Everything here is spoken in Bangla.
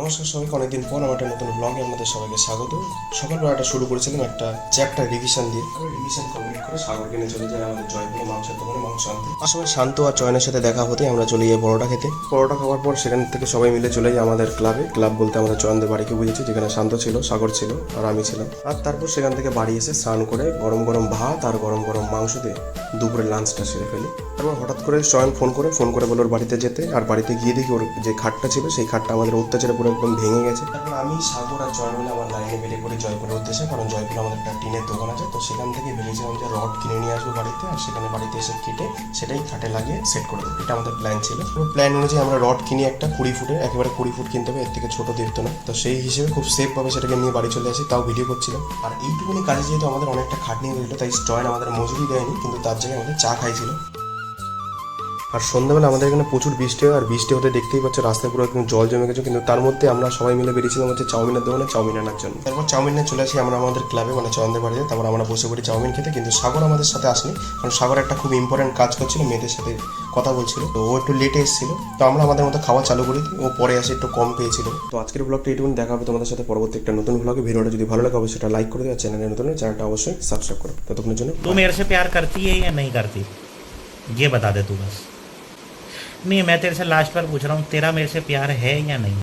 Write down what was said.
নমস্কার সবাইকে, অনেকদিন পর আমার একটা নতুন ব্লগে আপনাদের সবাইকে স্বাগত। সকালবেলাটা শুরু করেছিলাম একটা চ্যাপ্টার রিভিশন দিয়ে। রিভিশন কমপ্লিট করে সাগর কিনে চলে যায় আমাদের জয়পুরে মাংসের দোকানে মাংস আনতে। আসলে শান্ত আর চয়নের সাথে দেখা হতে আমরা চলে যাই পরোটা খেতে। পরোটা খাওয়ার পর সেখান থেকে সবাই মিলে চলে যাই আমাদের ক্লাবে ক্লাব বলতে আমাদের চয়নদের বাড়িকে বুঝেছি, যেখানে শান্ত ছিল, সাগর ছিল আর আমি ছিলাম। আর তারপর সেখান থেকে বাড়ি এসে স্নান করে গরম গরম ভাত আর গরম গরম মাংস দিয়ে দুপুরে লাঞ্চটা সেরে ফেলি। তারপর হঠাৎ করে চয়ন ফোন করে ফোন করে বলে ওর বাড়িতে যেতে। আর বাড়িতে গিয়ে দেখি ওর যে খাটটা ছিল, সেই খাটটা আমাদের অত্যাচারে পুরো একদম ভেঙে গেছে। তারপর আমি সাগর আর জয় বলে আমার লাইনে বেরিয়ে পড়ি জয়পুরের উদ্দেশ্যে। কারণ জয়পুরে আমাদের একটা টিনের দোকান আছে, তো সেখান থেকে ভেবেছিলাম যে রড কিনে নিয়ে আসব বাড়িতে। আর সেখানে বাড়িতে এসে কেটে সেটাই খাটে লাগিয়ে সেট করে দেবো। এটা আমাদের প্ল্যান ছিল। প্ল্যান অনুযায়ী আমরা রড কিনি একটা কুড়ি ফুটের, একেবারে কুড়ি ফুট কিনতে হবে, এর থেকে ছোট দেখতো না তো সেই হিসেবে খুব সেফ ভাবে সেটাকে নিয়ে বাড়ি চলে আসি, তাও ভিডিও করছিলাম। আর এইটুকুনি কাজে যেহেতু আমাদের অনেকটা খাটনি হয়েছিল তাই স্টয়েন আমাদের মজুরি দেয়নি, কিন্তু তার জায়গায় আমাদের চা খাইছিল। আর সন্ধ্যাবেলা আমাদের এখানে প্রচুর বৃষ্টি হয় আর বৃষ্টি হতে দেখতেই পাচ্ছ রাস্তায় পুরো একদম জল জমে গেছে কিন্তু তার মধ্যে আমরা সবাই মিলে বেরিয়েছিলাম হচ্ছে চাউমিনের দোকানে চাউমিন আনার জন্য তারপর চাউমিন নিয়ে চলে আসি আমরা আমাদের ক্লাবে মানে চন্দ্রের বাড়িতে তারপর আমরা বসে পড়ি চাউমিন খেতে কিন্তু সাগর আমাদের সাথে আসেনি কারণ সাগর একটা খুব ইম্পর্টেন্ট কাজ করছিল মেয়েদের সাথে কথা বলছিল তো ও একটু লেটে এসেছিল তো আমরা আমাদের মতো খাওয়া চালু করি ও পরে আসে একটু কম পেয়েছিল তো আজকের ব্লগটা এইটুকুন দেখা হবে তোমাদের সাথে পরবর্তী একটা নতুন ব্লগে ভিডিওটা যদি ভালো লাগে অবশ্যই সেটা লাইক করে দেবে আর চ্যানেলের নতুন চ্যানেলটা অবশ্যই সাবস্ক্রাইব করো ততক্ষণের জন্য तू मेरे से प्यार करती है या नहीं करती ये बता दे तू बस नहीं, मैं तेरे से लास्ट बार पूछ रहा हूँ, तेरा मेरे से प्यार है या नहीं?